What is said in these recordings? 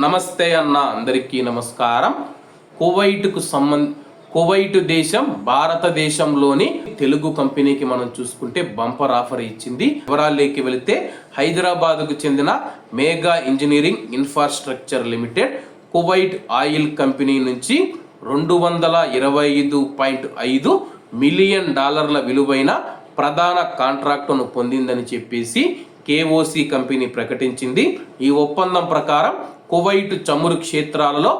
నమస్తే అన్న అందరికీ నమస్కారం. కువైట్కు సంబంధ కువైట్ దేశం భారతదేశంలోని తెలుగు కంపెనీకి మనం చూసుకుంటే బంపర్ ఆఫర్ ఇచ్చింది. వివరాల్లోకి వెళితే హైదరాబాద్కు చెందిన Megha engineering infrastructure limited Kuwait oil company నుంచి రెండు వందల ఇరవై ఐదు పాయింట్ ఐదు మిలియన్ డాలర్ల విలువైన ప్రధాన కాంట్రాక్టును పొందిందని చెప్పేసి కేఓసి కంపెనీ ప్రకటించింది. ఈ ఒప్పందం ప్రకారం కువైట్ చమురు క్షేత్రాలలో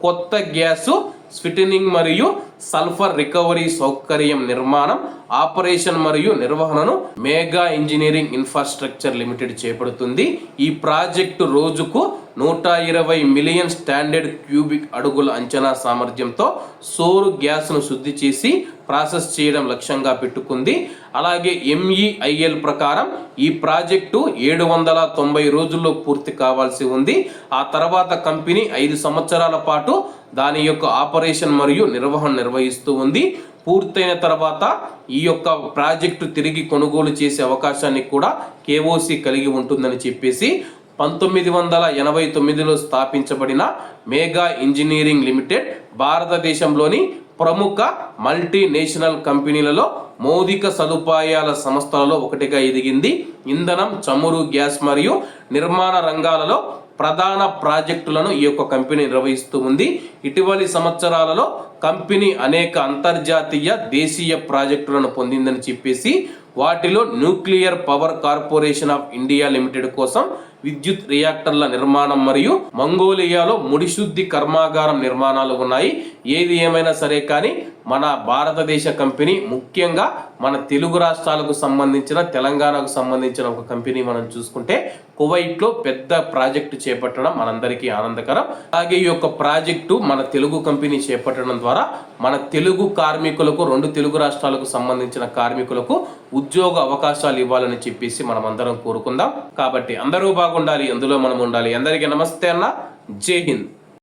కొత్త గ్యాసు స్విటనింగ్ మరియు సల్ఫర్ రికవరీ సౌకర్యం నిర్మాణం ఆపరేషన్ మరియు నిర్వహణను మేఘా ఇంజనీరింగ్ ఇన్ఫ్రాస్ట్రక్చర్ లిమిటెడ్ చేపడుతుంది. ఈ ప్రాజెక్టు రోజుకు నూట ఇరవై మిలియన్ స్టాండర్డ్ క్యూబిక్ అడుగుల అంచనా సామర్థ్యంతో సోరు గ్యాస్ను శుద్ధి చేసి ప్రాసెస్ చేయడం లక్ష్యంగా పెట్టుకుంది. అలాగే ఎంఈఐఎల్ ప్రకారం ఈ ప్రాజెక్టు ఏడు వందల తొంభై రోజుల్లో పూర్తి కావాల్సి ఉంది. ఆ తర్వాత కంపెనీ ఐదు సంవత్సరాల పాటు దాని యొక్క ఆపరేషన్ మరియు నిర్వహణ నిర్వహిస్తూ ఉంది. పూర్తయిన తర్వాత ఈ యొక్క ప్రాజెక్టు తిరిగి కొనుగోలు చేసే అవకాశాన్ని కూడా కేఓసి కలిగి ఉంటుందని చెప్పేసి పంతొమ్మిది వందల ఎనభై తొమ్మిదిలో స్థాపించబడిన మేఘా ఇంజనీరింగ్ లిమిటెడ్ భారతదేశంలోని ప్రముఖ మల్టీనేషనల్ కంపెనీలలో మౌలిక సదుపాయాల సంస్థలలో ఒకటిగా ఎదిగింది. ఇంధనం చమురు గ్యాస్ మరియు నిర్మాణ రంగాలలో ప్రధాన ప్రాజెక్టులను ఈ యొక్క కంపెనీ నిర్వహిస్తూ ఉంది. ఇటీవలి సంవత్సరాలలో కంపెనీ అనేక అంతర్జాతీయ దేశీయ ప్రాజెక్టులను పొందిందని చెప్పేసి వాటిలో nuclear power corporation of India limited కోసం విద్యుత్ రియాక్టర్ల నిర్మాణం మరియు మంగోలియాలో ముడిశుద్ధి కర్మాగారం నిర్మాణాలు ఉన్నాయి. ఏది ఏమైనా సరే కానీ మన భారతదేశ కంపెనీ ముఖ్యంగా మన తెలుగు రాష్ట్రాలకు సంబంధించిన తెలంగాణకు సంబంధించిన ఒక కంపెనీ మనం చూసుకుంటే కువైట్లో పెద్ద ప్రాజెక్టు చేపట్టడం మనందరికీ ఆనందకరం. అలాగే ఈ యొక్క ప్రాజెక్టు మన తెలుగు కంపెనీ చేపట్టడం ద్వారా ద్వారా మన తెలుగు కార్మికులకు రెండు తెలుగు రాష్ట్రాలకు సంబంధించిన కార్మికులకు ఉద్యోగ అవకాశాలు ఇవ్వాలని చెప్పేసి మనం అందరం కోరుకుందాం. కాబట్టి అందరూ బాగుండాలి అందులో మనం ఉండాలి? అందరికీ నమస్తే అన్న. జై హింద్.